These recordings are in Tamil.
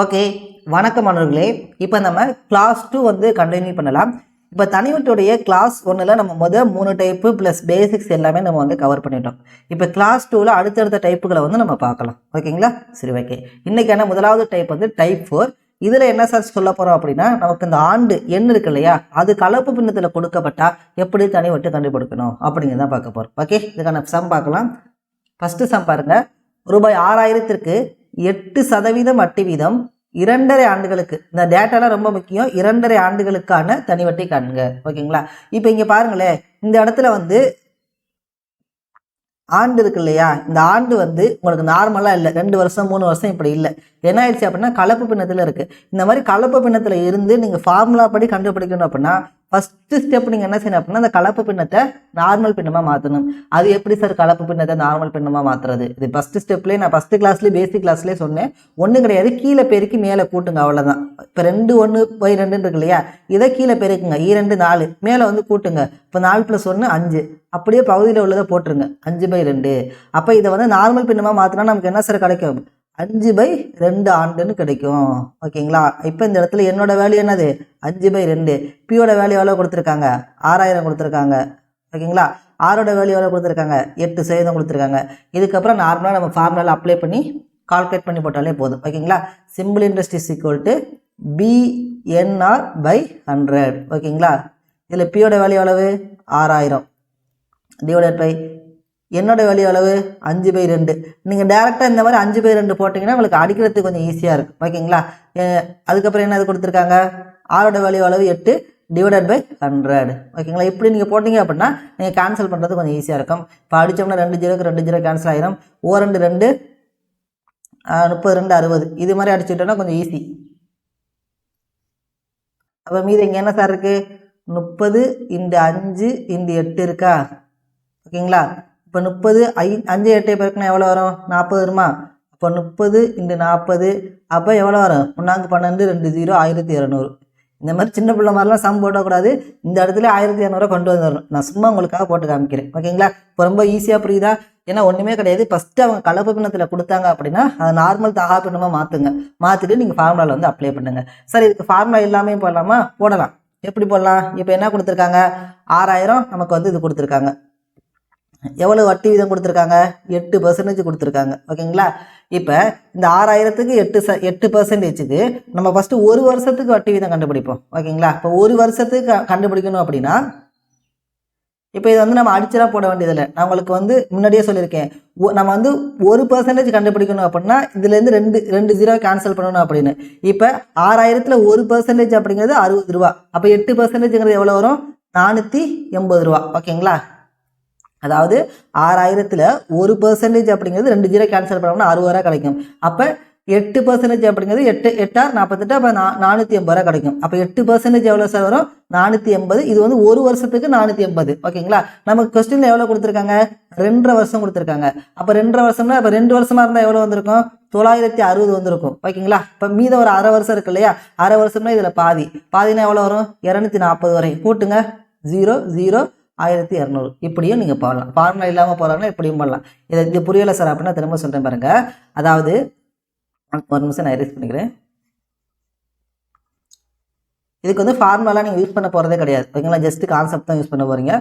ஓகே வணக்கம் மாணவர்களே இப்போ நம்ம கிளாஸ் டூ வந்து கண்டினியூ பண்ணலாம். இப்போ தனிவட்டுடைய கிளாஸ் ஒன்றில் நம்ம முதல் மூணு டைப்பு ப்ளஸ் பேசிக்ஸ் எல்லாமே நம்ம வந்து கவர் பண்ணிட்டோம். இப்போ கிளாஸ் டூவில் அடுத்தடுத்த டைப்புகளை வந்து நம்ம பார்க்கலாம். ஓகேங்களா? சரி ஓகே இன்றைக்கான முதலாவது டைப் வந்து டைப் ஃபோர் இதில் என்ன சார் சொல்ல போகிறோம் அப்படின்னா நமக்கு இந்த ஆண்டு எண் இருக்கு இல்லையா? அது கலப்பு பின்னத்தில் கொடுக்கப்பட்டால் எப்படி தனிவட்டு கண்டுபிடிக்கணும் அப்படிங்கிறத பார்க்க போகிறோம் ஓகே இதுக்கான சம் பார்க்கலாம். ஃபஸ்ட்டு சம் பாருங்க. ரூபாய் ஆறாயிரத்திற்கு எட்டு சதவீதம் வட்டி வீதம் இரண்டரை ஆண்டுகளுக்கு. இந்த டேட்டாலாம் ரொம்ப முக்கியம். இரண்டரை ஆண்டுகளுக்கான தனி வட்டி காணுங்க ஓகேங்களா? இப்போ இங்கே பாருங்களேன். இந்த இடத்துல வந்து ஆண்டு இருக்கு இல்லையா? இந்த ஆண்டு வந்து உங்களுக்கு நார்மலாக இல்லை. ரெண்டு வருஷம் மூணு வருஷம் இப்படி இல்லை. என்ன ஆயிடுச்சு அப்படின்னா கலப்பு பின்னத்தில் இருக்குது இந்த மாதிரி கலப்பு பின்னத்தில் இருந்து நீங்கள் ஃபார்முலா படி கண்டுபிடிக்கணும் அப்படின்னா ஃபஸ்ட்டு ஸ்டெப் நீங்கள் என்ன செய்யணும் அப்படின்னா அந்த கலப்பு பின்னத்தை நார்மல் பின்னமாக மாற்றணும் அது எப்படி சார் கலப்பு பின்னத்தை நார்மல் பின்னமாக மாற்றுறது இது ஃபஸ்ட்டு ஸ்டெப்லேயே நான் ஃபஸ்ட்டு கிளாஸ்லேயே பேசிக் கிளாஸ்லேயே சொன்னேன். ஒன்றும் கிடையாது. கீழே பெருக்கி மேலே கூட்டுங்க அவ்வளோதான் இப்போ ரெண்டு ஒன்று போய் ரெண்டுன்னு இருக்கு இல்லையா? இதை கீழே பெருக்குங்க. இரண்டு நாலு. மேலே வந்து கூட்டுங்க. இப்போ நாலு ப்ளஸ் ஒன்று அஞ்சு. அப்படியே பகுதியில் உள்ளதை போட்டுருங்க. அஞ்சு பை ரெண்டு. அப்போ இதை வந்து நார்மல் பின்னமாக மாற்றினா நமக்கு என்ன சார் கிடைக்கும்? அஞ்சு பை ரெண்டு ஆண்டுன்னு கிடைக்கும். ஓகேங்களா? இப்போ இந்த இடத்துல என்னோட வேல்யூ என்னது? அஞ்சு பை ரெண்டு. பியோட வேல்யூ எவ்வளோ கொடுத்துருக்காங்க? ஆறாயிரம் கொடுத்துருக்காங்க. ஓகேங்களா? ஆரோட வேல்யூ எவ்வளோ கொடுத்துருக்காங்க? எட்டு சதவீதம் கொடுத்துருக்காங்க. இதுக்கப்புறம் நார்மலாக நம்ம ஃபார்முலாவில் அப்ளை பண்ணி கால்குலேட் பண்ணி போட்டாலே போதும். ஓகேங்களா? Simple interest is equal to PNR by hundred ஓகேங்களா? இதில் பியோட வேல்யூ எவ்வளவு? ஆறாயிரம். டிவைடட் பை என்னோட வேல்யூ அளவு அஞ்சு பை ரெண்டு. நீங்கள் டேரெக்டாக இந்த மாதிரி அஞ்சு பை ரெண்டு போட்டிங்கன்னா உங்களுக்கு அடிக்கிறதுக்கு கொஞ்சம் ஈஸியாக இருக்கும். ஓகேங்களா அதுக்கப்புறம் என்ன இது கொடுத்துருக்காங்க? ஆரோட வேல்யூ அளவு எட்டு டிவைடட் பை ஹண்ட்ரட் ஓகேங்களா இப்படி நீங்கள் போட்டிங்க அப்படின்னா நீங்கள் கேன்சல் பண்ணுறது கொஞ்சம் ஈஸியாக இருக்கும். இப்போ அடித்தோம்னா ரெண்டு ஜீரோக்கு ரெண்டு ஜீரோ கேன்சல் ஆகிரும் ஓ ரெண்டு ரெண்டு முப்பது ரெண்டு அறுபது. இது மாதிரி அடிச்சுட்டோன்னா கொஞ்சம் ஈஸி அப்போ மீது இங்கே என்ன சார் இருக்குது முப்பது இண்டு அஞ்சு இண்டு எட்டு இருக்கா? ஓகேங்களா இப்போ முப்பது ஐ அஞ்சு எட்டை பெருக்கினா எவ்வளோ வரும்? நாற்பது வருமா? அப்போ முப்பது இன்று நாற்பது அப்போ எவ்வளோ வரும்? ஒன்றாங்க பன்னெண்டு ரெண்டு ஜீரோ ஆயிரத்தி இரநூறு. இந்த மாதிரி சின்ன பிள்ளை மாதிரிலாம் சம் போடக்கூடாது. இந்த இடத்துல ஆயிரத்தி இரநூறுவா கொண்டு வந்துடணும் நான் சும்மா உங்களுக்காக போட்டு காமிக்கிறேன். ஓகேங்களா? இப்போ ரொம்ப ஈஸியாக புரியுதா? ஏன்னா ஒன்றுமே கிடையாது. ஃபஸ்ட்டு அவங்க கலப்பு பின்னத்தில் கொடுத்தாங்க அப்படின்னா அதை நார்மல் தகா பின்னமாக மாற்றுங்க மாற்றிட்டு நீங்கள் ஃபார்முலாவில் வந்து அப்ளை பண்ணுங்க. சார் இதுக்கு ஃபார்முலா இல்லாமல் போடலாமா? போடலாம். எப்படி போடலாம்? இப்போ என்ன கொடுத்துருக்காங்க? ஆறாயிரம் நமக்கு வந்து இது கொடுத்துருக்காங்க. எவ்வளோ வட்டி வீதம் கொடுத்துருக்காங்க? எட்டு பர்சன்டேஜ் கொடுத்துருக்காங்க. ஓகேங்களா? இப்போ இந்த ஆறாயிரத்துக்கு எட்டு ச எட்டு பர்சன்டேஜுக்கு நம்ம ஃபஸ்ட்டு ஒரு வருஷத்துக்கு வட்டி வீதம் கண்டுபிடிப்போம். ஓகேங்களா? இப்போ ஒரு வருஷத்துக்கு கண்டுபிடிக்கணும் அப்படின்னா இப்போ இது வந்து நம்ம அடிச்செல்லாம் போட வேண்டியதில்லை. நான் உங்களுக்கு வந்து முன்னாடியே சொல்லியிருக்கேன். நம்ம வந்து ஒரு பர்சன்டேஜ் கண்டுபிடிக்கணும் அப்படின்னா இதுலேருந்து ரெண்டு ரெண்டு ஜீரோ கேன்சல் பண்ணணும் அப்படின்னு. இப்போ ஆறாயிரத்தில் ஒரு பர்சன்டேஜ் அப்படிங்கிறது அறுபது ரூபா. அப்போ எட்டு பர்சன்டேஜ்ங்கிறது எவ்வளோ வரும்? நானூற்றி எண்பது ரூபா. ஓகேங்களா? அதாவது ஆறாயிரத்தில் ஒரு பர்சன்டேஜ் அப்படிங்கிறது ரெண்டு ஜீரோ கேன்சல் பண்ணோம்னா அறுபது ரூபா கிடைக்கும். அப்போ எட்டு பர்சன்டேஜ் அப்படிங்கிறது எட்டு எட்டார் நாற்பத்தெட்டு அப்போ நா நானூற்றி எண்பது ரூபா கிடைக்கும். அப்போ எட்டு பர்சன்டேஜ் எவ்வளோ சார் வரும்? நானூற்றி எண்பது. இது வந்து ஒரு வருஷத்துக்கு நானூற்றி எண்பது. ஓகேங்களா? நமக்கு கொஸ்டினில் எவ்வளோ கொடுத்துருக்காங்க? ரெண்டரை வருஷம் கொடுத்துருக்காங்க. அப்போ ரெண்டரை வருஷம்னா இப்போ ரெண்டு வருஷமாக இருந்தால் எவ்வளோ வந்திருக்கும்? தொள்ளாயிரத்தி அறுபது வந்திருக்கும். ஓகேங்களா? இப்போ மீதம் ஒரு அரை வருஷம் இருக்கு இல்லையா? அரை வருஷம்னா இதில் பாதி. பாதினா எவ்வளோ வரும்? இரநூத்தி நாற்பது வரை. கூட்டுங்க. ஜீரோ ஜீரோ ஆயிரத்தி இரநூறு. இப்படியும் நீங்கள் போடலாம். ஃபார்முலா இல்லாமல் போகலாம்னா இப்படியும் பண்ணலாம் இதை இது புரியலை சார் அப்படின்னா திரும்ப சொல்கிறேன் பாருங்க. அதாவது ஒரு நிமிஷம் நான் எரேஸ் பண்ணிக்கிறேன். இதுக்கு வந்து ஃபார்முலாலாம் நீங்கள் யூஸ் பண்ண போகிறதே கிடையாது. ஓகேங்களா ஜஸ்ட் கான்செப்ட் தான் யூஸ் பண்ண போகிறீங்க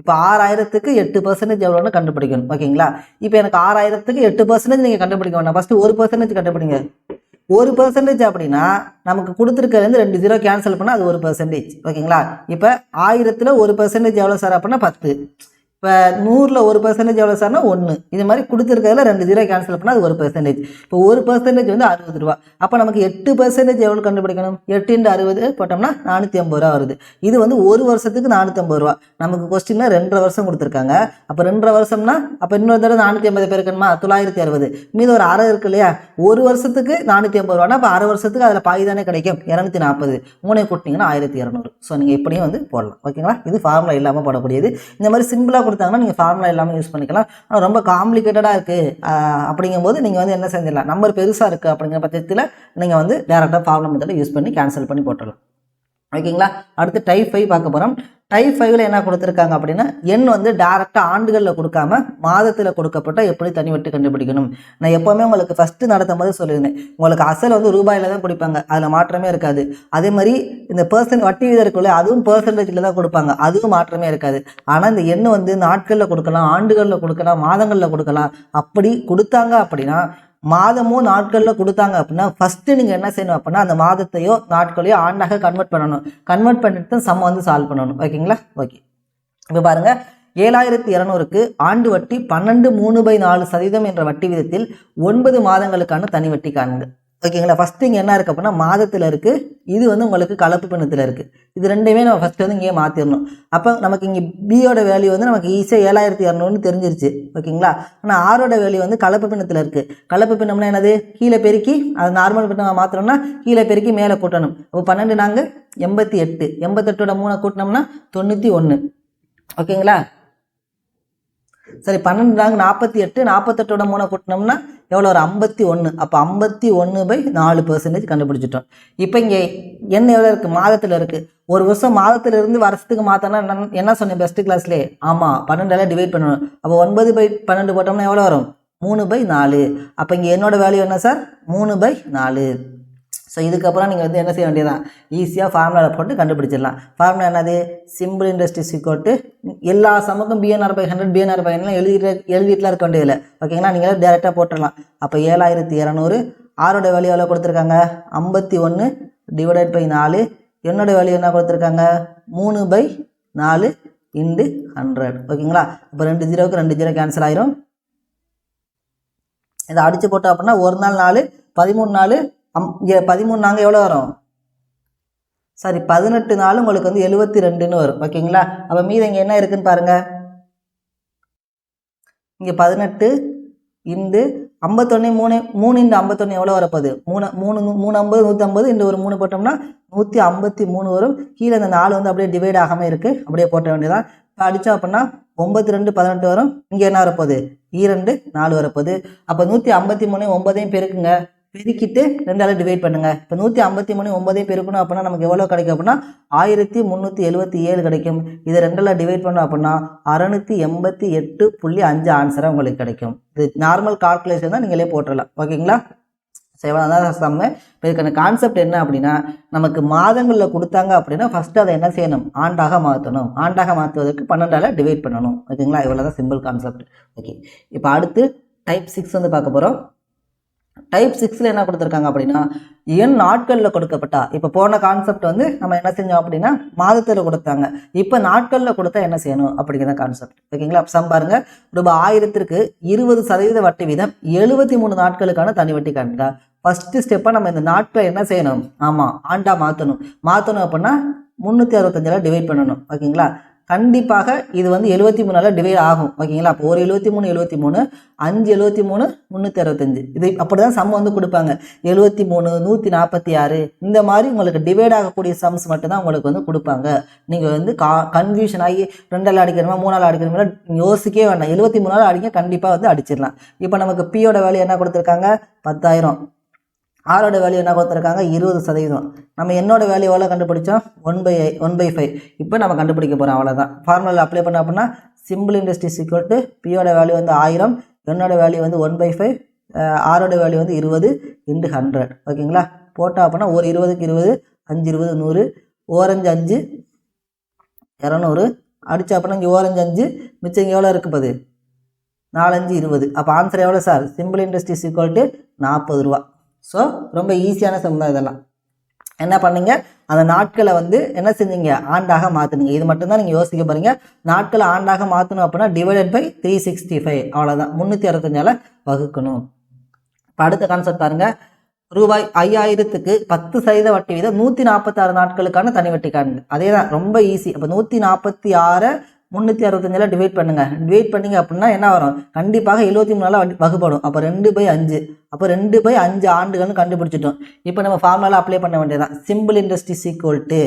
இப்போ ஆறாயிரத்துக்கு எட்டு பர்சன்டேஜ் எவ்வளோன்னு கண்டுபிடிக்கணும். ஓகேங்களா இப்போ எனக்கு ஆறாயிரத்துக்கு எட்டு பர்சன்டேஜ் நீங்கள் கண்டுபிடிக்க வேண்டாம் ஃபஸ்ட்டு ஒரு பர்சன்டேஜ் கண்டுபிடிங்க. ஒரு பர்சன்டேஜ் அப்படின்னா நமக்கு கொடுத்துருக்கிறது ரெண்டு ஜீரோ கேன்சல் பண்ணால் அது ஒரு பர்சன்டேஜ் ஓகேங்களா? இப்போ ஆயிரத்தில் ஒரு பர்சன்டேஜ் எவ்வளோ சார் அப்படின்னா பத்து. இப்போ நூறில் ஒரு பர்சன்டேஜ் எவ்வளோ சார்னா ஒன்று இது மாதிரி கொடுத்துருக்கிறதுல ரெண்டு ஜீரோ கேன்சல் பண்ணால் அது ஒரு பர்சன்டேஜ் இப்போ ஒரு பர்சன்டேஜ் வந்து அறுபது ரூபா. அப்போ நமக்கு எட்டு பர்சன்டேஜ் எவ்வளோ கண்டுபிடிக்கணும்? எட்டு அறுபது போட்டோம்னா நானூற்றி ஐம்பது ரூபா வருது. இது வந்து ஒரு வருஷத்துக்கு நானூற்றி ஐம்பது ரூபா. நமக்கு கொஸ்டினில் ரெண்டரை வருஷம் கொடுத்துருக்காங்க. அப்போ ரெண்டரை வருஷம்னா அப்போ இன்னொரு தடவை நானூற்றி ஐம்பது பேர் இருக்கணுமா? தொள்ளாயிரத்தி அறுபது. மீது ஒரு அரை இருக்கு இல்லையா? ஒரு வருஷத்துக்கு நானூற்றி ஐம்பது ரூபானா அப்போ அரை வருஷத்துக்கு அதில் பாதி தானே கிடைக்கும். இரநூத்தி நாற்பது மூணை கூட்டிங்கன்னா ஆயிரத்தி இரநூறு. ஸோ நீங்கள் இப்படியும் வந்து போடலாம். ஓகேங்களா இது ஃபார்முலா இல்லாமல் போடக்கூடியது. இந்த மாதிரி சிம்பிளாக கொடுத்தாங்கன்னா நீங்கள் ஃபார்முலா இல்லாமல் யூஸ் பண்ணிக்கலாம். ஆனால் ரொம்ப காம்ப்ளிகேட்டடாக இருக்குது அப்படிங்கும்போது நீங்கள் வந்து என்ன செஞ்சிடலாம்? நம்பர் பெருசாக இருக்குது அப்படிங்கிற பட்சத்தில் நீங்கள் வந்து டேரெக்டாக ஃபார்முலா மெத்தடை யூஸ் பண்ணி கேன்சல் பண்ணி போட்டுடலாம். ஓகேங்களா அடுத்து டைப் ஃபைவ் பார்க்க போகிறோம் டைப் ஃபைவ்ல என்ன கொடுத்துருக்காங்க அப்படின்னா எண் வந்து டேரெக்டாக ஆண்டுகளில் கொடுக்காம மாதத்தில் கொடுக்கப்பட்ட எப்படி தனி வட்டி கண்டுபிடிக்கணும்? நான் எப்போவுமே உங்களுக்கு ஃபஸ்ட்டு நடத்தும் போது சொல்லியிருந்தேன். உங்களுக்கு அசல் வந்து ரூபாயில் தான் கொடுப்பாங்க. அதில் மாற்றமே இருக்காது. அதே மாதிரி இந்த பர்சன்ட் வட்டி வீதம் இருக்குல்ல அதுவும் பர்சன்டேஜில் தான் கொடுப்பாங்க. அதுவும் மாற்றமே இருக்காது. ஆனால் இந்த எண் வந்து நாட்களில் கொடுக்கலாம் ஆண்டுகளில் கொடுக்கலாம் மாதங்களில் கொடுக்கலாம். அப்படி கொடுத்தாங்க அப்படின்னா மாதமோ நாட்களில் கொடுத்தாங்க அப்படின்னா ஃபஸ்ட்டு நீங்கள் என்ன செய்யணும் அப்படின்னா அந்த மாதத்தையோ நாட்களையோ ஆண்டாக கன்வெர்ட் பண்ணணும். கன்வெர்ட் பண்ணிட்டு தான் சம் வந்து சால்வ் பண்ணணும். ஓகேங்களா? ஓகே. இப்போ பாருங்க ஏழாயிரத்தி இரநூறுக்கு ஆண்டு வட்டி பன்னெண்டு மூணு பை நாலு சதவீதம் என்ற வட்டி விதத்தில் ஒன்பது மாதங்களுக்கான தனி வட்டி காணுங்க ஓகேங்களா? ஃபஸ்ட்டு இங்கே என்ன இருக்குது அப்படின்னா மாதத்தில் இருக்குது இது வந்து உங்களுக்கு கலப்பு பின்னத்தில் இருக்குது இது ரெண்டுமே நம்ம ஃபஸ்ட்டு வந்து இங்கேயே மாற்றிடணும் அப்போ நமக்கு இங்கே பியோட வேல்யூ வந்து நமக்கு ஈஸியாக ஏழாயிரத்தி இரநூறுன்னு தெரிஞ்சிருச்சு. ஓகேங்களா? ஆனால் ஆரோட வேல்யூ வந்து கலப்பு பின்னத்தில் இருக்குது கலப்பு பின்னம்னா என்னது? கீழே பெருக்கி அது நார்மல் பின்னமாக மாற்றணும்னா கீழே பெருக்கி மேலே கூட்டணும். அப்போ பன்னெண்டு நாங்கள் எண்பத்தி எட்டு. எண்பத்தெட்டோட மூணை கூட்டினோம்னா தொண்ணூற்றி ஒன்று ஓகேங்களா? சரி பன்னெண்டு நாங்கள் நாற்பத்தி எட்டு. நாற்பத்தெட்டோட மூணை கூட்டினோம்னா எவ்வளோ ஒரு ஐம்பத்தி ஒன்று அப்போ ஐம்பத்தி ஒன்று பை நாலு பர்சன்டேஜ் கண்டுபிடிச்சிட்டோம். இப்போ இங்கே என்ன எவ்வளோ இருக்குது மாதத்தில் இருக்குது ஒரு வருஷம் மாதத்துல இருந்து வருஷத்துக்கு மாற்றினா என்ன என்ன சொன்னேன் பெஸ்ட் கிளாஸ்லேயே ஆமாம் பன்னெண்டால டிவைட் பண்ணணும். அப்போ ஒன்பது பை பன்னெண்டு போட்டோம்னா எவ்வளோ வரும்? மூணு பை நாலு. அப்போ இங்கே என்னோட வேல்யூ என்ன சார் மூணு பை நாலு. ஸோ இதுக்கப்புறம் நீங்கள் வந்து என்ன செய்ய வேண்டியதான் ஈஸியாக ஃபார்முலாவில் போட்டு கண்டுபிடிச்சிடலாம். ஃபார்முலா என்னது? சிம்பிள் இண்டஸ்ட்ரிஸ் ஈக்குவட்டு எல்லா சமக்கும் PNR by hundred PNR by hundred எழுதிட்டு எழுதிட்டுலாம் இருக்க வேண்டியதில்லை. ஓகேங்களா நீங்கள் டேரெக்டாக போட்டுடலாம். அப்போ ஏழாயிரத்தி இரநூறு ஆரோட வேல்யூ எவ்வளோ கொடுத்துருக்காங்க? ஐம்பத்தி ஒன்று டிவைடட் பை நாலு. என்னோடய வேல்யூ என்ன கொடுத்துருக்காங்க? மூணு பை நாலு இண்டு ஹண்ட்ரட் ஓகேங்களா இப்போ ரெண்டு ஜீரோவுக்கு ரெண்டு ஜீரோ கேன்சல் ஆயிரும். இதை அடித்து போட்டோம் அப்படின்னா ஒரு நாள் நாலு பதிமூணு நாள் அம் இங்கே பதிமூணு நாங்கள் எவ்வளோ வரும்? சாரி பதினெட்டு நாள் உங்களுக்கு வந்து எழுபத்தி ரெண்டுன்னு வரும். ஓகேங்களா? அப்போ மீதம் இங்கே என்ன இருக்குன்னு பாருங்கள் இங்கே பதினெட்டு இந்து ஐம்பத்தொன்று மூணு மூணு இண்டு ஐம்பத்தொன்று எவ்வளோ வரப்போகுது? மூணு மூணு மூணு ஐம்பது நூற்றி ஐம்பது இண்டு ஒரு மூணு போட்டோம்னா நூற்றி ஐம்பத்தி மூணு வரும். கீழே இந்த நாலு வந்து அப்படியே டிவைட் ஆகாமல் இருக்குது அப்படியே போட்ட வேண்டியதான் இப்போ அடித்தோம் அப்படின்னா ஒம்பத்தி ரெண்டு பதினெட்டு வரும். இங்கே என்ன வரப்போகுது? ஈரெண்டு நாலு வரப்போகுது. அப்போ நூற்றி ஐம்பத்தி மூணு ஒம்பதையும் பெருக்குங்க. பெருக்கிட்டு ரெண்டால டிவைட் பண்ணுங்கள் இப்போ நூற்றி ஐம்பத்தி மூணு ஒம்பதே பெருக்கணும் அப்படின்னா நமக்கு எவ்வளோ கிடைக்கும் அப்படின்னா ஆயிரத்தி முந்நூற்றி எழுபத்தி ஏழு கிடைக்கும். இதை ரெண்டில் டிவைட் பண்ணோம் அப்படின்னா அறநூற்றி எண்பத்தி எட்டு புள்ளி அஞ்சு ஆன்சராக உங்களுக்கு கிடைக்கும். இது நார்மல் கால்குலேஷன் தான் நீங்களே போட்டுடலாம் ஓகேங்களா? செவன் தான் செம்ம இப்போ இதுக்கான கான்செப்ட் என்ன அப்படின்னா நமக்கு மாதங்களில் கொடுத்தாங்க அப்படின்னா ஃபஸ்ட்டு அதை என்ன செய்யணும்? ஆண்டாக மாற்றணும். ஆண்டாக மாற்றுவதற்கு பன்னெண்டால் டிவைட் பண்ணணும். ஓகேங்களா? இவ்வளோ தான் சிம்பிள் கான்செப்ட் ஓகே. இப்போ அடுத்து டைப் சிக்ஸ் வந்து பார்க்க போகிறோம் டைப் சிக்ஸில் என்ன கொடுத்துருக்காங்க அப்படின்னா எண் நாட்களில் கொடுக்கப்பட்டா. இப்போ போன கான்செப்ட் வந்து நம்ம என்ன செஞ்சோம் அப்படின்னா மாதத்தில் கொடுத்தாங்க. இப்போ நாட்களில் கொடுத்தா என்ன செய்யணும் அப்படிங்கிற கான்செப்ட் ஓகேங்களா? சம் பாருங்க. ரூபாய் ஆயிரத்திற்கு இருபது சதவீத வட்டி வீதம் எழுபத்தி மூணு நாட்களுக்கான தனி வட்டி காண்க. ஃபஸ்ட்டு ஸ்டெப்பாக நம்ம இந்த நாட்களை என்ன செய்யணும்? ஆமாம் ஆண்டா மாற்றணும் மாற்றணும் அப்படின்னா முந்நூற்றி அறுபத்தஞ்சில் டிவைட் பண்ணணும். ஓகேங்களா? கண்டிப்பாக இது வந்து எழுபத்தி மூணால் டிவைட் ஆகும். ஓகேங்களா அப்போ ஒரு எழுபத்தி மூணு எழுபத்தி மூணு அஞ்சு எழுபத்தி மூணு முந்நூற்றி அறுபத்தஞ்சு. இது அப்படி தான் சம் வந்து கொடுப்பாங்க. எழுபத்தி மூணு நூற்றி நாற்பத்தி ஆறு. இந்த மாதிரி உங்களுக்கு டிவைட் ஆகக்கூடிய சம்ஸ் மட்டும்தான் உங்களுக்கு வந்து கொடுப்பாங்க. நீங்கள் வந்து கா கன்ஃபியூஷன் ஆகி ரெண்டால் அடிக்கணுமா மூணால் அடிக்கணுமா யோசிக்கவே வேண்டாம். எழுபத்தி மூணால் அடிங்க கண்டிப்பாக வந்து அடிச்சிடலாம். இப்போ நமக்கு பியோட வேல்யூ என்ன கொடுத்துருக்காங்க? பத்தாயிரம். ஆரோட வேல்யூ என்ன கொடுத்துருக்காங்க? இருபது சதவீதம். நம்ம என்னோட வேல்யூ எவ்வளோ கண்டுபிடிச்சோம்? One by one by five இப்போ நம்ம கண்டுபிடிக்க போகிறோம் அவ்வளோதான் ஃபார்முலா அப்ளை பண்ண அப்படின்னா சிம்பிள் இண்டஸ்ட்ரீஸ் ஈக்குவல் டு பியோட வேல்யூ வந்து ஆயிரம் என்னோட வேல்யூ வந்து ஒன் பை ஃபைவ் ஆரோட வேல்யூ வந்து இருபது இன்டு ஹண்ட்ரட் ஓகேங்களா? போட்டோம் அப்படின்னா ஒரு இருபதுக்கு இருபது அஞ்சு இருபது நூறு ஓரஞ்சு அஞ்சு இரநூறு. அடித்த அப்படின்னா இங்கே ஓரஞ்சு அஞ்சு மிச்சம் இங்கே எவ்வளோ இருக்குப்பது நாலஞ்சு இருபது. அப்போ ஆன்சர் எவ்வளோ sir simple interest equal to நாற்பது ரூபா. ஸோ ரொம்ப ஈஸியான சம் தான் இதெல்லாம். என்ன பண்ணுங்க? அந்த நாட்களை வந்து என்ன செஞ்சீங்க? ஆண்டாக மாற்றுனீங்க இது மட்டும்தான் நீங்கள் யோசிக்க போகிறீங்க நாட்களை ஆண்டாக மாற்றணும் அப்படின்னா divided by three sixty five அவ்வளோதான் முந்நூற்றி அறுபத்தஞ்சால வகுக்கணும். இப்போ அடுத்த கான்செப்ட் பாருங்க. ரூபாய் ஐயாயிரத்துக்கு பத்து சதவீத வட்டி வீதம் நூற்றி நாற்பத்தாறு நாட்களுக்கான தனி வட்டி காணுங்க அதே தான் ரொம்ப ஈஸி அப்போ நூற்றி நாற்பத்தி ஆறை முந்நூற்றி அறுபத்தஞ்சில் டிவைட் பண்ணுங்க. டிவைட் பண்ணிங்க அப்படின்னா என்ன வரும்? கண்டிப்பாக எழுபத்தி மூணு வகுப்படும். அப்போ ரெண்டு பை அஞ்சு. அப்போ ரெண்டு பை அஞ்சு ஆண்டுகள்னு கண்டுபிடிச்சிட்டோம். இப்போ நம்ம ஃபார்முலா அப்ளை பண்ண வேண்டியதான் சிம்பிள் இண்டஸ்ட்ரிஸ் ஈக்குவல் டு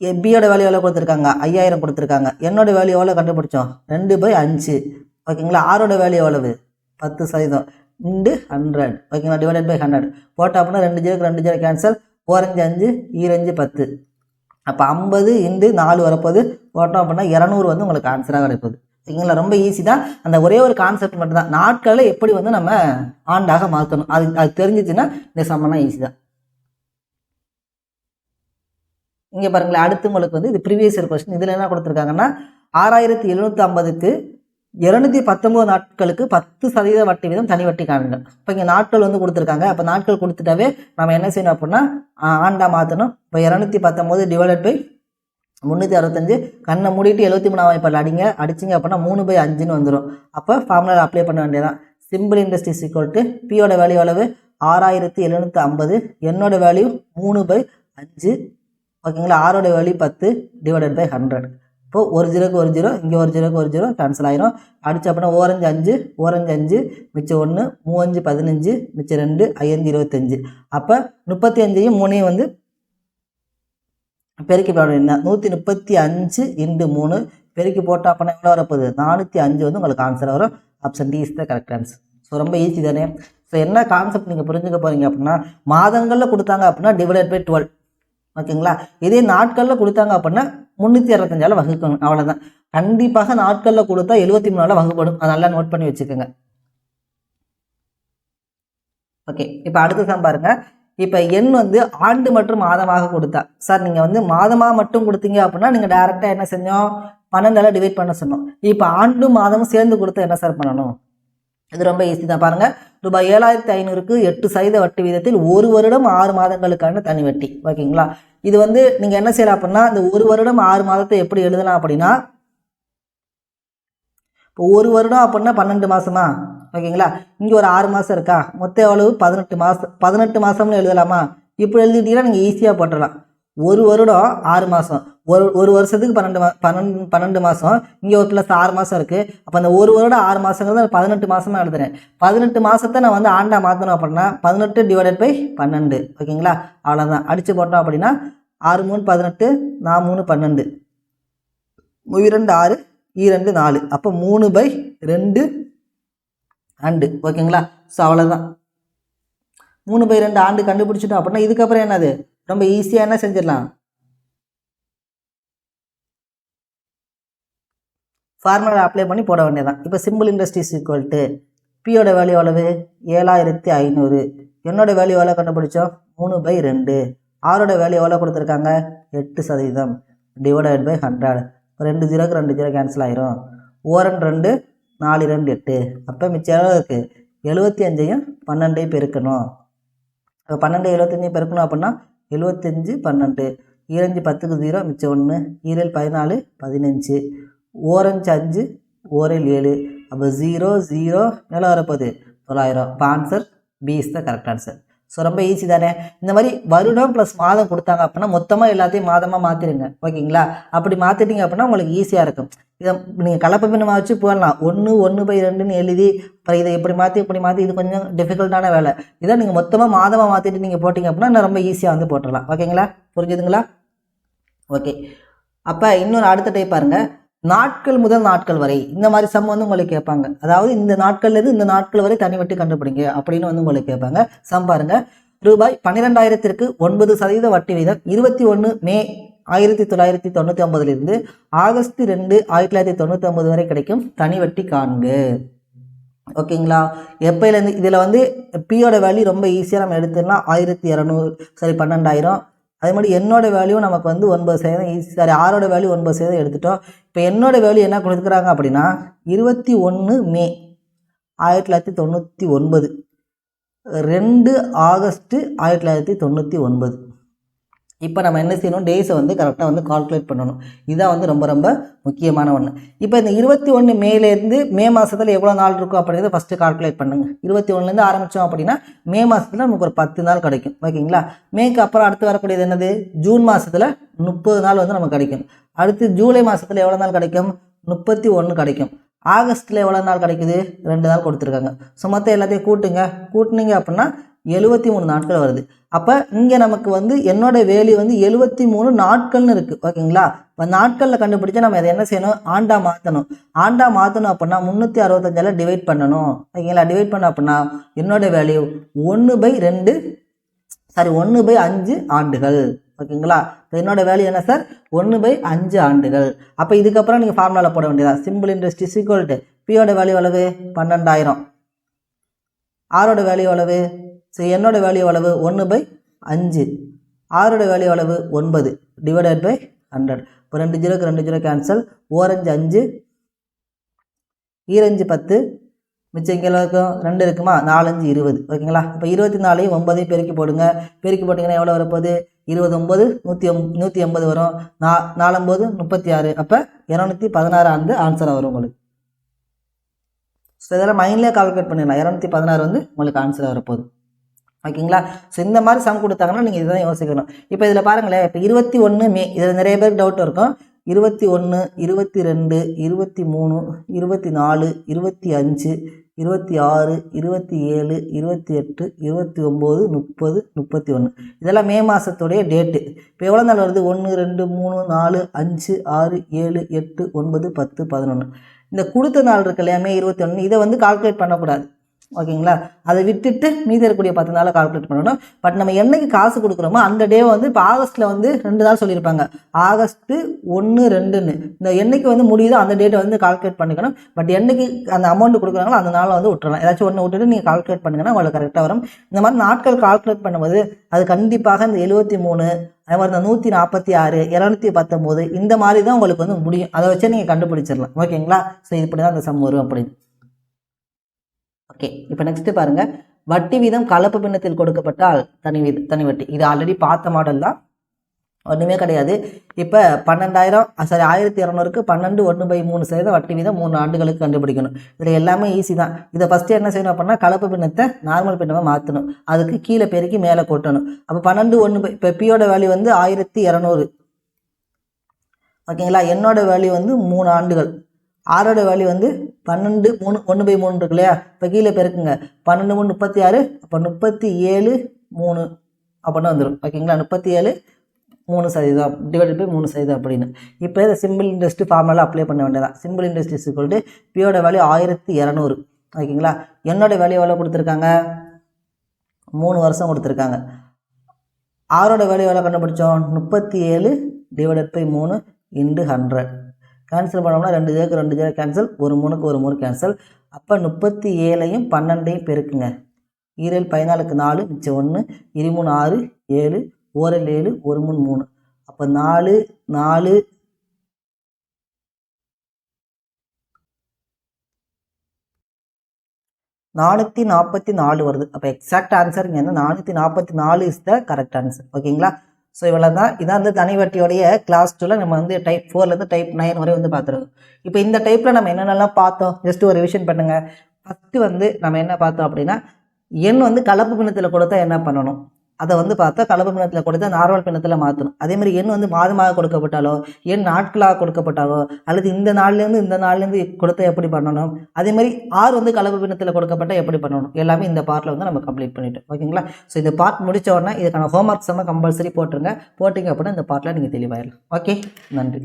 எபியோட வேல்யூ எவ்வளோ கொடுத்துருக்காங்க? ஐயாயிரம் கொடுத்துருக்காங்க. என்னோட வேல்யூ எவ்வளோ கண்டுபிடிச்சோம்? ரெண்டு பை அஞ்சு. ஓகேங்களா ஆரோட வேல்யூ எவ்வளவு? பத்து சதவீதம். இண்டு ஹண்ட்ரட் ஓகேங்களா டிவைடட் பை ஹண்ட்ரட் போட்டோம் அப்படின்னா ரெண்டு ஜீரோக்கு ரெண்டு ஜீரோ கேன்சல் ஓரஞ்சு அஞ்சு e ஈரஞ்சு பத்து. அப்போ ஐம்பது இண்டு நாலு வரப்போது ஓட்டோம் அப்படின்னா இரநூறு வந்து உங்களுக்கு ஆன்சராக கிடைப்பது சரிங்களா? ரொம்ப ஈஸி தான். அந்த ஒரே ஒரு கான்செப்ட் மட்டும்தான். நாட்களை எப்படி வந்து நம்ம ஆண்டாக மாற்றணும்? அது அது தெரிஞ்சிச்சுன்னா இந்த சம்மனா ஈஸி தான். இங்கே பாருங்களேன் அடுத்து உங்களுக்கு வந்து இது ப்ரீவியஸ் இயர் கொஸ்டின் இதில் என்ன கொடுத்துருக்காங்கன்னா ஆறாயிரத்தி எழுநூற்றி ஐம்பதுக்கு இருநூத்தி பத்தொம்போது நாட்களுக்கு பத்து சதவீத வட்டி வீதம் தனி வட்டி காணுங்க இப்போ இங்கே நாட்கள் வந்து கொடுத்துருக்காங்க. அப்போ நாட்கள் கொடுத்துட்டாவே நம்ம என்ன செய்யணும் அப்படின்னா ஆ, ஆண்டா மாற்றணும் இப்போ இரநூத்தி பத்தொம்போது டிவைடட் பை முந்நூற்றி அறுபத்தஞ்சு. கண்ணை மூடிட்டு எழுபத்தி மூணாம் வாய்ப்பால் அடிங்க. அடிச்சிங்க அப்படின்னா மூணு பை அஞ்சுன்னு வந்துடும் அப்போ ஃபார்முலா அப்ளை பண்ண வேண்டியதான் சிம்பிள் இண்டஸ்ட்ரீஸ் ஈக்குவல் டு பியோட வேல்யூ அளவு ஆறாயிரத்தி எழுநூற்றி ஐம்பது. என்னோட வேல்யூ மூணு பை அஞ்சு. ஓகேங்களா? ஆரோட வேல்யூ பத்து டிவைடட் பை ஹண்ட்ரட் இப்போது ஒரு ஜீரோக்கு ஒரு ஜீரோ இங்கே ஒரு ஜீரோக்கு ஒரு ஜீரோ கேன்சல் ஆயிரும். அடிச்சு அப்படின்னா ஓரஞ்சு அஞ்சு ஓரஞ்சு அஞ்சு மிச்சம் ஒன்று மூவஞ்சு பதினஞ்சு மிச்சம் ரெண்டு ஐயஞ்சு இருபத்தஞ்சு. அப்போ முப்பத்தி அஞ்சையும் மூணையும் வந்து பெருக்கி போட என்ன நூற்றி முப்பத்தி அஞ்சு இன்டு மூணு பெருக்கி போட்டால் அப்படின்னா எவ்வளோ வரப்போகுது? நானூற்றி அஞ்சு வந்து உங்களுக்கு ஆன்சர் வரும். Option D is the correct answer so ரொம்ப ஈஸி தானே? ஸோ என்ன கான்செப்ட் நீங்கள் புரிஞ்சுக்க போகிறீங்க அப்படின்னா மாதங்களில் கொடுத்தாங்க அப்படின்னா டிவைடட் பை டுவெல் ஓகேங்களா? இதே நாட்களில் கொடுத்தாங்க அப்படின்னா முந்நூற்றி அறுபத்தஞ்சால் வகுக்கணும். அவ்வளோதான் கண்டிப்பாக நாட்களில் கொடுத்தா எழுபத்தி மூணால் வகுப்படும். அதெல்லாம் நல்லா நோட் பண்ணி வச்சுக்கோங்க. ஓகே இப்போ அடுத்த சம் பாருங்க. இப்போ எண் வந்து ஆண்டு மற்றும் மாதமாக கொடுத்தா. சார் நீங்கள் வந்து மாதமாக மட்டும் கொடுத்தீங்க அப்படின்னா நீங்கள் டேரெக்டாக என்ன செஞ்சோம்? பன்னெண்டால டிவைட் பண்ண சொன்னோம். இப்போ ஆண்டும் மாதமும் சேர்ந்து கொடுத்தா என்ன சார் பண்ணணும்? இது ரொம்ப ஈஸி தான் பாருங்கள் ரூபாய் ஏழாயிரத்தி ஐநூறுக்கு எட்டு சதவீத வட்டி வீதத்தில் ஒரு வருடம் ஆறு மாதங்களுக்கான தனி வட்டி. ஓகேங்களா இது வந்து நீங்கள் என்ன செய்யலாம் அப்படின்னா இந்த ஒரு வருடம் ஆறு மாதத்தை எப்படி எழுதலாம் அப்படின்னா இப்போ ஒரு வருடம் அப்படின்னா பன்னெண்டு மாதமா ஓகேங்களா இங்கே ஒரு ஆறு மாதம் இருக்கா? மொத்த எவ்வளவு? பதினெட்டு மாதம் பதினெட்டு மாதம்னு எழுதலாமா? இப்படி எழுதிட்டீங்கன்னா நீங்கள் ஈஸியாக போட்டுடலாம். ஒரு வருடம் ஆறு மாதம் ஒரு ஒரு வருஷத்துக்கு பன்னெண்டு மா பன்னெண்டு பன்னெண்டு மாதம் இங்கே ஒரு ப்ளஸ் ஆறு மாதம் இருக்குது அப்போ அந்த ஒரு வருடம் ஆறு மாதங்கிறது பதினெட்டு மாதமாக எழுதுறேன். பதினெட்டு மாதத்தை நான் வந்து ஆண்டா மாற்றணும் அப்படின்னா பதினெட்டு டிவைடட் பை பன்னெண்டு. ஓகேங்களா? அவ்வளோதான் அடித்து போட்டோம் அப்படின்னா ஆறு மூணு பதினெட்டு நான் மூணு பன்னெண்டு. இரண்டு ஆறு இரண்டு நாலு. அப்போ மூணு பை ரெண்டு ஆண்டு ஓகேங்களா? ஸோ அவ்வளோதான் மூணு பை ரெண்டு ஆண்டு கண்டுபிடிச்சிட்டோம் அப்படின்னா இதுக்கப்புறம் என்னது? ரொம்ப ஈஸியாக என்ன செஞ்சிடலாம். ஃபார்முலா அப்ளை பண்ணி போட வேண்டியதான் இப்போ சிம்பிள் இண்டஸ்ட்ரீஸ் ஈக்குவல் டு பியோட வேல்யூ அளவு ஏழாயிரத்தி ஐநூறு. என்னோட வேல்யூ எவ்வளோ கண்டுபிடிச்சோம்? மூணு பை ரெண்டு. ஆரோட வேல்யூ எவ்வளோ கொடுத்துருக்காங்க? எட்டு சதவீதம். டிவைடட் பை ஹண்ட்ரட் ரெண்டு ஜீரோக்கு ரெண்டு ஜீரோ கேன்சல் ஆயிரும். ஓரன் ரெண்டு நாலு ரெண்டு எட்டு. அப்போ மிச்சம் எவ்வளோ இருக்குது எழுபத்தி அஞ்சையும் பன்னெண்டையும் பெருக்கணும். இப்போ பன்னெண்டு எழுபத்தஞ்சையும் பெருக்கணும் அப்படின்னா எழுபத்தஞ்சு பன்னெண்டு. ஈரஞ்சு பத்துக்கு ஜீரோ மிச்சம் ஒன்று ஈரல் பதினாலு பதினஞ்சு. ஓரஞ்சு அஞ்சு ஓரல் ஏழு. அப்போ ஜீரோ ஜீரோ எவ்வளோ வரப்போகுது. தொள்ளாயிரம். இப்போ answer B is the correct answer so ரொம்ப ஈஸி தானே? இந்த மாதிரி வருடம் ப்ளஸ் மாதம் கொடுத்தாங்க அப்படின்னா மொத்தமாக எல்லாத்தையும் மாதமாக மாற்றிடுங்க ஓகேங்களா? அப்படி மாற்றிட்டீங்க அப்படின்னா உங்களுக்கு ஈஸியாக இருக்கும். இதை நீங்கள் கலப்பு பின்னமாக வச்சு போடலாம். ஒன்று ஒன்று பை ரெண்டுன்னு எழுதி அப்புறம் இதை இப்படி மாற்றி இப்படி மாற்றி இது கொஞ்சம் டிஃபிகல்ட்டான வேலை. இதை நீங்கள் மொத்தமாக மாதமாக மாற்றிட்டு நீங்கள் போட்டிங்க அப்படின்னா ரொம்ப ஈஸியாக வந்து போட்டுடலாம். ஓகேங்களா? புரிஞ்சுதுங்களா? ஓகே. அப்போ இன்னொரு அடுத்த டைப் பாருங்கள் நாட்கள் முதல் நாட்கள் வரை இந்த மாதிரி சம் வந்து உங்களுக்கு கேட்பாங்க. அதாவது இந்த நாட்கள்லேருந்து இந்த நாட்கள் வரை தனி வட்டி கண்டுபிடிங்க அப்படின்னு வந்து உங்களுக்கு கேட்பாங்க. சம் பாருங்க. ரூபாய் பன்னிரெண்டாயிரத்திற்கு ஒன்பது சதவீத வட்டி வீதம் இருபத்தி ஒன்று மே ஆயிரத்தி தொள்ளாயிரத்தி தொண்ணூற்றி ஒன்பதுலேருந்து ஆகஸ்ட் ரெண்டு ஆயிரத்தி தொள்ளாயிரத்தி தொண்ணூற்றி ஒன்பது வரை கிடைக்கும் தனி வட்டி காண்கு. ஓகேங்களா? எப்போலேருந்து இதில் வந்து பியோட வேல்யூ ரொம்ப ஈஸியாக நம்ம எடுத்துடலாம். ஆயிரத்தி இரநூறு சரி பன்னெண்டாயிரம். அதே மாதிரி என்னோட வேல்யூ நமக்கு வந்து ஒன்பது சதவீதம் ஈஸி சாரி ஆரோட வேல்யூ ஒன்பது சதவீதம் எடுத்துட்டோம். இப்போ என்னோட வேல்யூ என்ன கொடுக்குறாங்க அப்படின்னா இருபத்தி ஒன்று மே ஆயிரத்தி தொள்ளாயிரத்தி தொண்ணூற்றி ஒன்பது. ரெண்டு ஆகஸ்ட்டு ஆயிரத்தி தொள்ளாயிரத்தி தொண்ணூற்றி ஒன்பது. இப்போ நம்ம என்ன செய்யணும்? டேஸை வந்து கரெக்டாக வந்து கால்குலேட் பண்ணணும். இதுதான் வந்து ரொம்ப ரொம்ப முக்கியமான ஒன்று இப்போ இந்த இருபத்தி ஒன்று மேலேருந்து மே மாதத்தில் எவ்வளோ நாள் இருக்கும் அப்படிங்கிறத ஃபஸ்ட்டு கால்குலேட் பண்ணுங்கள் இருபத்தி ஒன்றுலேருந்து ஆரம்பித்தோம் அப்படின்னா மே மாதத்தில் நமக்கு ஒரு பத்து நாள் கிடைக்கும். ஓகேங்களா? மேக்கு அப்புறம் அடுத்து வரக்கூடியது என்னது? ஜூன் மாதத்தில் முப்பது நாள் வந்து நமக்கு கிடைக்கும். அடுத்து ஜூலை மாதத்தில் எவ்வளோ நாள் கிடைக்கும்? முப்பத்தி ஒன்று கிடைக்கும். ஆகஸ்ட்டில் எவ்வளோ நாள் கிடைக்குது? ரெண்டு நாள் கொடுத்துருக்காங்க. ஸோ மொத்தம் எல்லாத்தையும் கூட்டுங்க. கூட்டினீங்க அப்படின்னா எழுபத்தி மூணு நாட்கள் வருது. அப்போ இங்கே நமக்கு வந்து என்னோட வேல்யூ வந்து எழுபத்தி மூணு நாட்கள்னு இருக்குது ஓகேங்களா? இப்போ நாட்களில் கண்டுபிடிச்சா நம்ம அதை என்ன செய்யணும்? ஆண்டா மாற்றணும் ஆண்டா மாற்றணும் அப்படின்னா முந்நூற்றி அறுபத்தஞ்சால டிவைட் பண்ணணும். ஓகேங்களா? டிவைட் பண்ண அப்படின்னா என்னோட வேல்யூ ஒன்று பை ரெண்டு சாரி ஒன்று பை அஞ்சு ஆண்டுகள். ஓகேங்களா? இப்போ என்னோட வேல்யூ என்ன சார் ஒன்று பை அஞ்சு ஆண்டுகள். அப்போ இதுக்கப்புறம் நீங்கள் ஃபார்முலாவில் போட வேண்டியதா? சிம்பிள் இண்டஸ்ட்ரி இஸ் பியோட வேல்யூ அளவு பன்னெண்டாயிரம். ஆரோட வேல்யூ அளவு ஸோ என்னோட வேல்யூ அளவு ஒன்று பை அஞ்சு. ஆறோட வேல்யூ அளவு ஒன்பது டிவைடட் பை ஹண்ட்ரட் இப்போ ரெண்டு ஜீரோக்கு ரெண்டு ஜீரோ கேன்சல் ஓரஞ்சு அஞ்சு ஈரஞ்சு பத்து. மிச்சம் இங்கே இருக்கும் ரெண்டு இருக்குமா? நாலஞ்சு இருபது. ஓகேங்களா இப்போ இருபத்தி நாலையும் ஒன்பதையும் பெருக்கி போடுங்க. பெருக்கி போட்டிங்கன்னா எவ்வளோ வரப்போகுது? இருபது ஒம்பது நூற்றி எம் நூற்றி எண்பது வரும். நா நாலம்பது முப்பத்தி ஆறு. அப்போ இரநூத்தி பதினாறு ஆண்டு ஆன்சராக வரும் உங்களுக்கு. ஸோ இதெல்லாம் மைண்ட்லேயே கால்குலேட் பண்ணிடலாம். இரநூத்தி பதினாறு வந்து உங்களுக்கு ஆன்சர் வரப்போகுது. ஓகேங்களா? ஸோ இந்த மாதிரி சம் கொடுத்தாங்கன்னா நீங்கள் இதுதான் யோசிக்கணும். இப்போ இதில் பாருங்களேன் இப்போ இருபத்தி ஒன்று மே இதில் நிறைய பேருக்கு டவுட் இருக்கும். இருபத்தி ஒன்று இருபத்தி ரெண்டு இருபத்தி மூணு இருபத்தி நாலு இருபத்தி அஞ்சு இருபத்தி ஆறு இருபத்தி ஏழு இருபத்தி எட்டு இருபத்தி ஒம்பது முப்பது முப்பத்தி ஒன்று. இதெல்லாம் மே மாதத்துடைய டேட்டு இப்போ எவ்வளோ நாள் வருது? ஒன்று ரெண்டு மூணு நாலு அஞ்சு ஆறு ஏழு எட்டு ஒன்பது பத்து பதினொன்று இந்த கொடுத்த நாள் இருக்கு இல்லையா? மே இருபத்தி ஒன்று இதை வந்து கால்குலேட் பண்ணக்கூடாது. ஓகேங்களா? அதை விட்டுட்டு மீதி இருக்கக்கூடிய பத்து நாளை கால்குலேட் பண்ணணும். பட் நம்ம என்னைக்கு காசு கொடுக்குறோமோ அந்த டே வந்து இப்போ ஆகஸ்ட்டில் வந்து ரெண்டு நாள் சொல்லியிருப்பாங்க. ஆகஸ்ட்டு ஒன்று ரெண்டுன்னு. இந்த என்னைக்கு வந்து முடியுதோ அந்த டேட்டை வந்து கால்குலேட் பண்ணிக்கணும். பட் என்னைக்கு அந்த அமௌண்ட் கொடுக்குறாங்களோ அந்த நாளை வந்து விட்டுறலாம். ஏதாச்சும் ஒன்று விட்டுட்டு நீங்கள் கால்குலேட் பண்ணுங்கன்னா உங்களுக்கு கரெக்டாக வரும். இந்த மாதிரி நாட்கள் கால்குலேட் பண்ணும்போது அது கண்டிப்பாக இந்த எழுபத்தி மூணு அதே மாதிரி இந்த நூற்றி நாற்பத்தி ஆறு இரநூத்தி பத்தொம்போது இந்த மாதிரி தான் உங்களுக்கு வந்து முடியும். அதை வச்சே நீங்கள் கண்டுபிடிச்சிடலாம். ஓகேங்களா? ஸோ இப்படி தான் அந்த சம் வரும் அப்படின்னு. ஓகே. இப்போ நெக்ஸ்ட் பாருங்க. வட்டி வீதம் கலப்பு பின்னத்தில் கொடுக்கப்பட்டால் தனி வீத தனி வட்டி. இது ஆல்ரெடி பார்த்த மாடல் தான். ஒன்றுமே கிடையாது. இப்போ பன்னெண்டாயிரம் சாரி ஆயிரத்தி இரநூறுக்கு பன்னெண்டு ஒன்று பை மூணு சதவீதம் வட்டி வீதம் மூணு ஆண்டுகளுக்கு கண்டுபிடிக்கணும். இதில் எல்லாமே ஈஸி தான். இதை ஃபஸ்ட்டு என்ன செய்யணும் அப்படின்னா கலப்பு பின்னத்தை நார்மல் பின்னமாக மாற்றணும் அதுக்கு கீழே பெருக்கி மேலே கொட்டணும். அப்போ பன்னெண்டு ஒன்று பை இப்போ பியோட வேல்யூ வந்து ஆயிரத்தி இரநூறு. ஓகேங்களா? என்னோட வேல்யூ வந்து மூணு ஆண்டுகள். ஆறோட வேல்யூ வந்து பன்னெண்டு மூணு ஒன்று பை மூணு இருக்கு இல்லையா இப்போ கீழே பெருக்குங்க. பன்னெண்டு மூணு முப்பத்தி ஆறு அப்போ முப்பத்தி ஏழு மூணு அப்படின்னு வந்துடும் ஓகேங்களா? முப்பத்தி ஏழு மூணு சதவீதம் டிவைடட் பை மூணு சதவீதம் அப்படின்னு. இப்போ இதை சிம்பிள் இண்டஸ்ட்ரி ஃபார்முலா அப்ளை பண்ண வேண்டியதான் சிம்பிள் இண்டஸ்ட்ரி சொல்லிட்டு பியோட வேல்யூ ஆயிரத்தி இரநூறு. ஓகேங்களா? என்னோடய வேல்யூ எவ்வளோ கொடுத்துருக்காங்க? மூணு வருஷம் கொடுத்துருக்காங்க. ஆரோட வேல்யூ எவ்வளோ கண்டுபிடிச்சோம்? முப்பத்தி ஏழு டிவைடட் பை மூணு இன்டு ஹண்ட்ரட் கேன்சல் பண்ணோம்னா ரெண்டு ஜேக்கு ரெண்டு ஜே கேன்சல் ஒரு மூணுக்கு ஒரு மூணு கேன்சல் அப்போ முப்பத்தி ஏழையும் பன்னெண்டையும் பெருக்குங்க. ஈரல் பதினாலுக்கு நாலு மிச்சம் ஒன்று இருமூணு ஆறு ஏழு ஓரல் ஏழு ஒரு மூணு மூணு. அப்போ நாலு நாலு நானூற்றி நாற்பத்தி நாலு வருது. அப்போ எக்ஸாக்ட் ஆன்சருங்க என்ன? நானூற்றி நாற்பத்தி நாலு இஸ் த கரெக்ட் ஆன்சர் ஓகேங்களா ஸோ இவ்வளோ தான் இதான் வந்து தனி வட்டியோடைய கிளாஸ் டூவில் நம்ம வந்து டைப் ஃபோர்லேருந்து டைப் நைன் வரை வந்து பார்த்துருக்கோம். இப்போ இந்த டைப்பில் நம்ம என்னென்னலாம் பார்த்தோம்? ஜஸ்ட் ஒரு ரிவிஷன் பண்ணுங்கள் ஃபஸ்ட்டு வந்து நம்ம என்ன பார்த்தோம் அப்படின்னா எண் வந்து கலப்பு பின்னத்தில் கொடுத்தா என்ன பண்ணணும்? அதை வந்து பார்த்தா கலப்பு பிணத்தில் கொடுத்தா நார்மல் பின்னத்தில் மாற்றணும் அதே மாதிரி எண் வந்து மாதமாக கொடுக்கப்பட்டாலோ எண் நாட்களாக கொடுக்கப்பட்டாலோ அல்லது இந்த நாள்லேருந்து இந்த நாள்லேருந்து கொடுத்தா எப்படி பண்ணணும்? அதே மாதிரி ஆறு வந்து கலப்பு பிணத்தில் கொடுக்கப்பட்டால் எப்படி பண்ணணும்? எல்லாமே இந்த பார்ட்டில் வந்து நம்ம கம்ப்ளீட் பண்ணிட்டோம். ஓகேங்களா? ஸோ இந்த பார்ட் முடித்த உடனே இதுக்கான ஹோம்ஒர்க்ஸ் எல்லாம் கம்பல்சரி போட்டுருங்க. போட்டிங்க அப்படின்னா இந்த பார்ட்டில் நீங்கள் தெளிவாயிடலாம். ஓகே நன்றி.